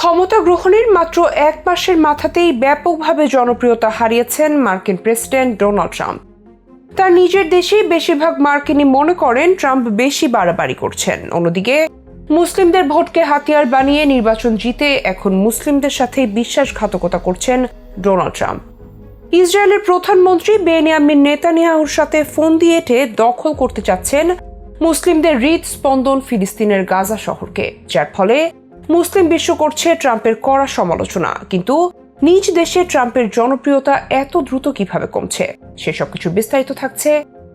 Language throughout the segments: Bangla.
ক্ষমতা গ্রহণের মাত্র এক মাসের মাথাতেই ব্যাপকভাবে জনপ্রিয়তা হারিয়েছেন মার্কিন প্রেসিডেন্ট ডোনাল্ড ট্রাম্প। তার নিজের দেশেই বেশিরভাগ মার্কিনই মনে করেন ট্রাম্প বেশি বাড়াবাড়ি করছেন। অন্যদিকে, মুসলিমদের ভোটকে হাতিয়ার বানিয়ে নির্বাচন জিতে এখন মুসলিমদের সাথে বিশ্বাসঘাতকতা করছেন ডোনাল্ড ট্রাম্প। ইসরায়েলের প্রধানমন্ত্রী বেনিয়ামিন নেতানিয়াহুর সাথে ফোন দিয়ে এটে দখল করতে চাচ্ছেন মুসলিমদের হৃদ স্পন্দন ফিলিস্তিনের গাজা শহরকে, যার ফলে মুসলিম বিশ্ব করছে ট্রাম্পের কড়া সমালোচনা। কিন্তু নিজ দেশে ট্রাম্পের জনপ্রিয়তা এত দ্রুত কীভাবে কমছে সেসব কিছু বিস্তারিত থাকছে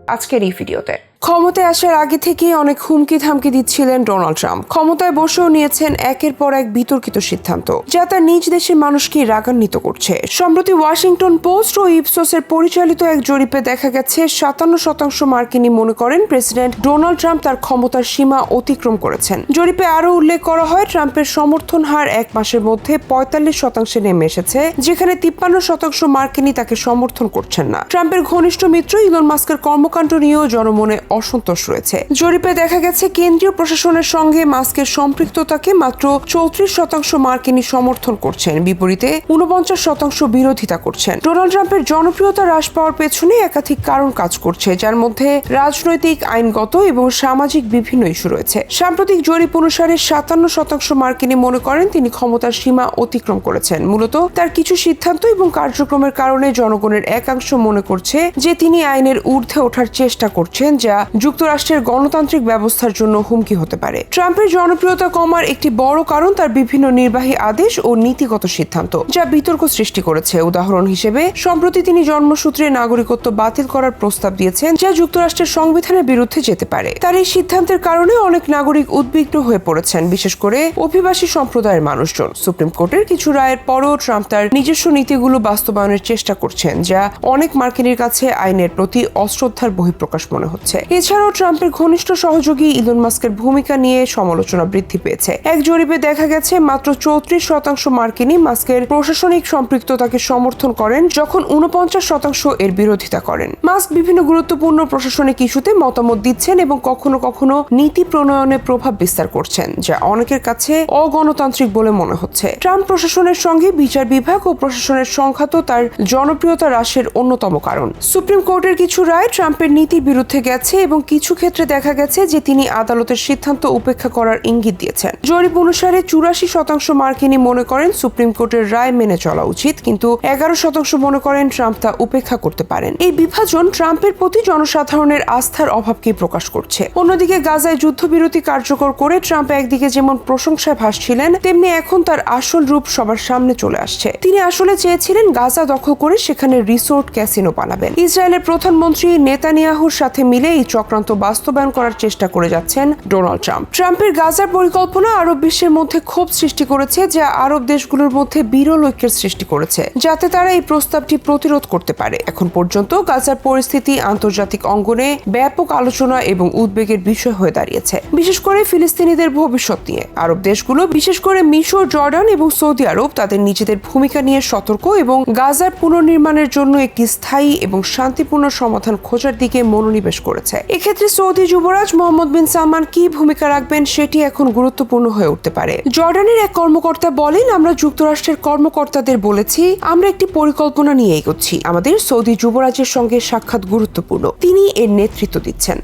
আজকের এই ভিডিওতে। ক্ষমতায় আসার আগে থেকেই অনেক হুমকি ধামকি দিচ্ছিলেন ডোনাল্ড ট্রাম্প। ক্ষমতায় বসেও নিয়েছেন একের পর এক বিতর্কিত সিদ্ধান্ত, যা তার নিজ দেশের মানুষকে রাগান্বিত করছে। সম্প্রতি ওয়াশিংটন পোস্ট ও ইপসোসের পরিচালিত এক জরিপে দেখা গেছে, সাতান্ন শতাংশ মার্কিনী মনে করেন প্রেসিডেন্ট ডোনাল্ড ট্রাম্প তার ক্ষমতার সীমা অতিক্রম করেছেন। জরিপে আরও উল্লেখ করা হয়, ট্রাম্পের সমর্থন হার এক মাসের মধ্যে পঁয়তাল্লিশ শতাংশে নেমে এসেছে, যেখানে তিপ্পান্ন শতাংশ মার্কিনী তাকে সমর্থন করছেন না। ট্রাম্পের ঘনিষ্ঠ মিত্র ইলন মাস্কের কর্মকাণ্ড নিয়েও জনমনে অসন্তোষ রয়েছে। জরিপে দেখা গেছে, কেন্দ্রীয় প্রশাসনের সঙ্গে মাস্কের সম্পৃক্ততাকে মাত্র চৌত্রিশ শতাংশ মার্কিনী সমর্থন করছেন। বিপরীতে উনপঞ্চাশ শতাংশ বিরোধিতা করছেন। ডোনাল্ড ট্রাম্পের জনপ্রিয়তা হ্রাস পাওয়ার পেছনে একাধিক কারণ কাজ করছে, যার মধ্যে রাজনৈতিক, আইনগত এবং সামাজিক বিভিন্ন ইস্যু রয়েছে। সাম্প্রতিক জরিপ অনুসারে সাতান্ন শতাংশ মার্কিনী মনে করেন তিনি ক্ষমতার সীমা অতিক্রম করেছেন। মূলত তার কিছু সিদ্ধান্ত এবং কার্যক্রমের কারণে জনগণের একাংশ মনে করছে যে তিনি আইনের ঊর্ধ্বে ওঠার চেষ্টা করছেন, যা যুক্তরাষ্ট্রের গণতান্ত্রিক ব্যবস্থার জন্য হুমকি হতে পারে। ট্রাম্পের জনপ্রিয়তা কমার একটি বড় কারণ তার বিভিন্ন নির্বাহী আদেশ ও নীতিগত সিদ্ধান্ত, যা বিতর্ক সৃষ্টি করেছে। উদাহরণ হিসেবে, সম্প্রতি তিনি জন্মসূত্রে নাগরিকত্ব বাতিল করার প্রস্তাব দিয়েছেন, যা যুক্তরাষ্ট্রের সংবিধানের বিরুদ্ধে যেতে পারে। তার এই সিদ্ধান্তের কারণে অনেক নাগরিক উদ্বিগ্ন হয়ে পড়েছেন, বিশেষ করে অভিবাসী সম্প্রদায়ের মানুষজন। সুপ্রিম কোর্টের কিছু রায়ের পরও ট্রাম্প তার নিজস্ব নীতিগুলো বাস্তবায়নের চেষ্টা করছেন, যা অনেক মার্কিনের কাছে আইনের প্রতি অশ্রদ্ধার বহিঃপ্রকাশ মনে হচ্ছে। এছাড়াও ট্রাম্পের ঘনিষ্ঠ সহযোগী ইলন মাস্কের ভূমিকা নিয়ে সমালোচনা বৃদ্ধি পেয়েছে। এক জরিপে দেখা গেছে, মাত্র চৌত্রিশ শতাংশ মার্কিনই মাস্কের প্রশাসনিক সম্পৃক্ততাকে সমর্থন করেন, যখন উনপঞ্চাশ শতাংশ এর বিরোধিতা করেন। মাস্ক বিভিন্ন গুরুত্বপূর্ণ প্রশাসনিক ইস্যুতে মতামত দিচ্ছেন এবং কখনো কখনো নীতি প্রণয়নে প্রভাব বিস্তার করছেন, যা অনেকের কাছে অগণতান্ত্রিক বলে মনে হচ্ছে। ট্রাম্প প্রশাসনের সঙ্গে বিচার বিভাগ ও প্রশাসনের সংঘাত তার জনপ্রিয়তা হ্রাসের অন্যতম কারণ। সুপ্রিম কোর্টের কিছু রায় ট্রাম্পের নীতির বিরুদ্ধে গেছে এবং কিছু ক্ষেত্রে দেখা গেছে যে তিনি আদালতের সিদ্ধান্ত উপেক্ষা করার ইঙ্গিত দিয়েছেন। জরিপ অনুসারে চুরাশি শতাংশ মার্কিনী মনে করেন সুপ্রিম কোর্টের রায় মেনে চলা উচিত, কিন্তু এগারো শতাংশ মনে করেন ট্রাম্প তা উপেক্ষা করতে পারেন। এই বিভাজন ট্রাম্পের প্রতি জনসাধারণের আস্থার অভাবকে প্রকাশ করছে? অন্যদিকে গাজায় যুদ্ধবিরতি কার্যকর করে ট্রাম্প একদিকে যেমন প্রশংসায় ভাসছিলেন, তেমনি এখন তার আসল রূপ সবার সামনে চলে আসছে। তিনি আসলে চেয়েছিলেন গাজা দখল করে সেখানে রিসোর্ট ক্যাসিনো বানাবেন। ইসরায়েলের প্রধানমন্ত্রী নেতানিয়াহুর সাথে মিলে এই চক্রান্ত বাস্তবায়ন করার চেষ্টা করে যাচ্ছেন ডোনাল্ড ট্রাম্প। ট্রাম্পের গাজার পরিকল্পনা আরব বিশ্বের মধ্যে ক্ষোভ সৃষ্টি করেছে, যা আরব দেশগুলোর মধ্যে বিরল ঐক্যের সৃষ্টি করেছে, যাতে তারা এই প্রস্তাবটি প্রতিরোধ করতে পারে। এখন পর্যন্ত গাজার পরিস্থিতি আন্তর্জাতিক অঙ্গনে ব্যাপক আলোচনা এবং উদ্বেগের বিষয় হয়ে দাঁড়িয়েছে। বিশেষ করে ফিলিস্তিনিদের ভবিষ্যৎ নিয়ে। আরব দেশগুলো, বিশেষ করে মিশর, জর্ডান এবং সৌদি আরব, তাদের নিজেদের ভূমিকা নিয়ে সতর্ক এবং গাজার পুনর্নির্মাণের জন্য একটি স্থায়ী এবং শান্তিপূর্ণ সমাধান খোঁজার দিকে মনোনিবেশ করেছে। এক্ষেত্রে সৌদি যুবরাজ মোহাম্মদ বিন সালমান কি ভূমিকা রাখবেন সেটি এখন গুরুত্বপূর্ণ হয়ে উঠতে পারে। জর্ডানের এক কর্মকর্তা বলেন, আমরা যুক্তরাষ্ট্রের কর্মকর্তাদের বলেছি, আমরা একটি পরিকল্পনা নিয়ে এগোচ্ছি। আমাদের সৌদি যুবরাজের সঙ্গে সাক্ষাৎ গুরুত্বপূর্ণ। তিনি এর নেতৃত্ব দিচ্ছেন।